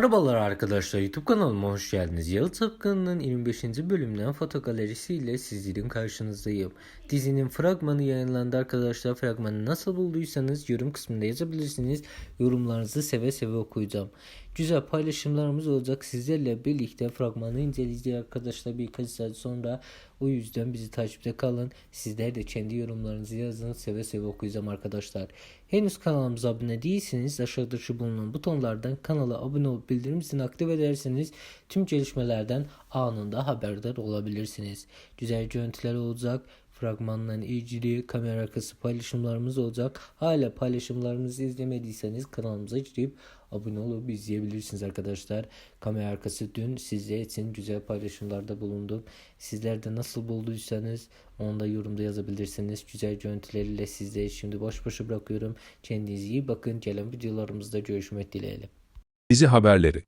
Merhabalar arkadaşlar YouTube kanalıma hoş geldiniz. Yalı Tapkanı'nın 25. bölümünden foto galerisiyle sizlerin karşınızdayım. Dizinin fragmanı yayınlandı arkadaşlar. Fragmanı nasıl bulduysanız yorum kısmında yazabilirsiniz. Yorumlarınızı seve seve okuyacağım. Güzel paylaşımlarımız olacak. Sizlerle birlikte fragmanı inceleyeceğiz arkadaşlar birkaç saat sonra. O yüzden bizi takipte kalın. Sizler de kendi yorumlarınızı yazın. Seve seve okuyacağım arkadaşlar. Henüz kanalımıza abone değilseniz aşağıda şu bulunan butonlardan kanala abone olup bildirim zilini aktif ederseniz tüm gelişmelerden anında haberdar olabilirsiniz. Güzel görüntüler olacak. Fragmanla ilgili kamera arkası paylaşımlarımız olacak. Hala paylaşımlarımızı izlemediyseniz kanalımıza girip abone olup izleyebilirsiniz arkadaşlar. Kamera arkası dün sizler için güzel paylaşımlarda bulundum. Sizler de nasıl bulduysanız onu da yorumda yazabilirsiniz. Güzel görüntüleriyle sizleri şimdi boş boşa bırakıyorum. Kendinize iyi bakın. Gelen videolarımızda görüşmek dileğiyle. Dizi haberleri